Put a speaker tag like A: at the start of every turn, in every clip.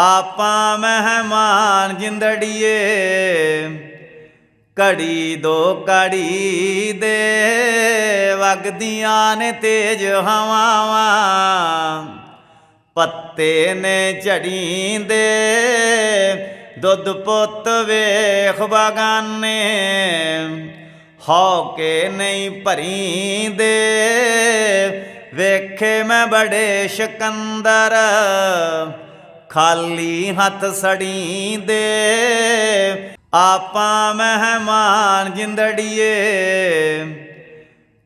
A: ਆਪਾਂ ਮਹਿਮਾਨ ਜਿੰਦੜੀਏ, ਘੜੀ ਦੋ ਘੜੀ ਦੇ, ਵਗਦੀਆਂ ਨੇ ਤੇਜ ਹਵਾਵਾਂ, ਪੱਤੇ ਨੇ ਝੜੀਂਦੇ, ਦੁੱਧ ਪੁੱਤ ਵੇਖ ਬਗਾਨੇ ਹੋ ਕੇ ਨਹੀਂ ਭਰੀਂਦੇ, ਵੇਖੇ ਮੈਂ ਬੜੇ ਸ਼ਕੰਦਰ ਖਾਲੀ ਹੱਥ ਸੜੀਂਦੇ। ਆਪਾਂ ਮਹਿਮਾਨ ਜਿੰਦੜੀਏ,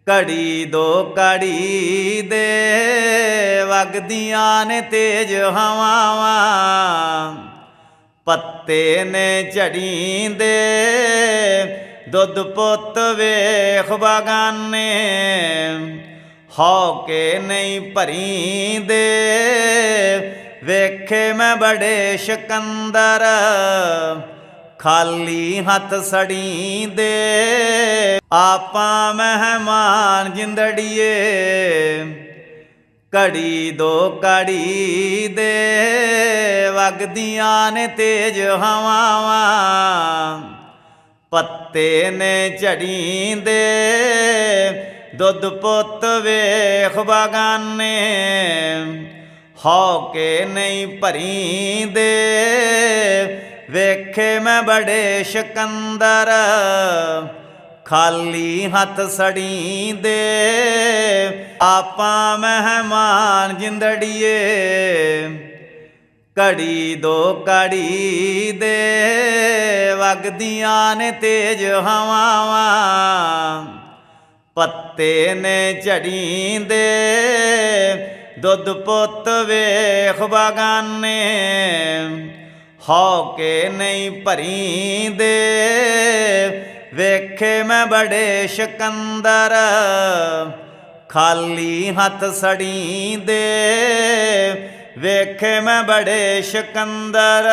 A: ਘੜੀ ਦੋ ਘੜੀ ਦੇ। ਵਗਦੀਆਂ ਨੇ ਤੇਜ ਹਵਾਵਾਂ, ਪੱਤੇ ਨੇ ਝੜੀਂਦੇ। ਦੁੱਧ ਪੁੱਤ ਵੇਖ ਬਗਾਨੇ, ਹਉ ਕੇ ਨਹੀਂ ਭਰੀਂਦੇ। ਵੇਖੇ ਮੈਂ ਬੜੇ ਸ਼ਕੰਦਰ, ਖਾਲੀ ਹੱਥ ਸੜੀਂਦੇ। ਆਪਾਂ ਮਹਿਮਾਨ ਜਿੰਦੜੀਏ, ਘੜੀ ਦੋ ਘੜੀ ਦੇ। ਵਗਦੀਆਂ ਨੇ ਤੇਜ ਹਵਾਵਾਂ, ਪੱਤੇ ਨੇ ਝੜੀਂਦੇ। ਦੁੱਧ ਪੁੱਤ ਵੇਖ ਬਗਾਨੇ ਹਉ ਕੇ ਨਹੀਂ ਭਰੀ ਦੇ ਵੇਖੇ ਮੈਂ ਬੜੇ ਸ਼ਕੰਦਰ, ਖਾਲੀ ਹੱਥ ਸੜੀਂਦੇ। ਆਪਾਂ ਮਹਿਮਾਨ ਜਿੰਦੜੀਏ, ਘੜੀ ਦੋ ਘੜੀ ਦੇ ਵਗਦੀਆਂ ਨੇ ਤੇਜ ਹਵਾਵਾਂ, ਪੱਤੇ ਨੇ ਝੜੀਂਦੇ। ਦੁੱਧ ਪੁੱਤ ਵੇਖ ਬਗਾਨੇ ਹੋ ਕੇ ਨਹੀਂ ਭਰੀ ਦੇ ਵੇਖੇ ਮੈਂ ਬੜੇ ਸ਼ਕੰਦਰ, ਖਾਲੀ ਹੱਥ ਸੜੀਂਦੇ। ਵੇਖੇ ਮੈਂ ਬੜੇ ਸ਼ਕੰਦਰ